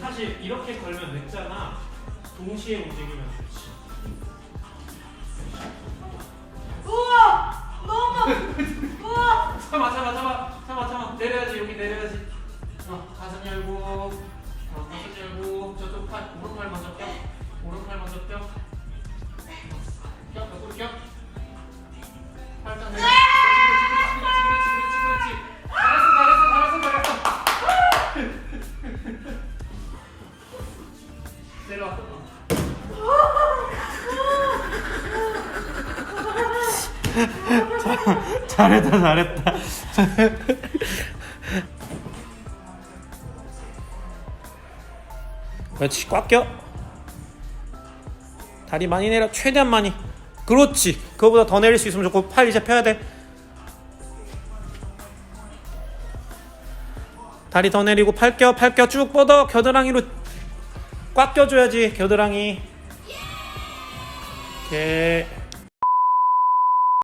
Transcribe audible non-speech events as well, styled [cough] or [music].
사실 이렇게 걸면 늦잖아. 동시에 움직이면 좋지. 우와! 너무 [laughs] 우와! 참아 참아 참아 참아 내려야지 여기 내려야지. 어 가슴 열고 어 가슴 열고 저쪽 팔 오른팔 먼저 껴. 오른팔 먼저 껴. 껴 옆으로 껴. 내려와. 잘했다 잘했다. 그렇지 꽉 껴. 다리 많이 내려 최대한 많이. 그렇지. 그거보다 더 내릴 수 있으면 좋고 팔 이제 펴야 돼. 다리 더 내리고 팔 껴 팔 껴 쭉 뻗어. 겨드랑이로 꽉 껴줘야지 겨드랑이. 오케이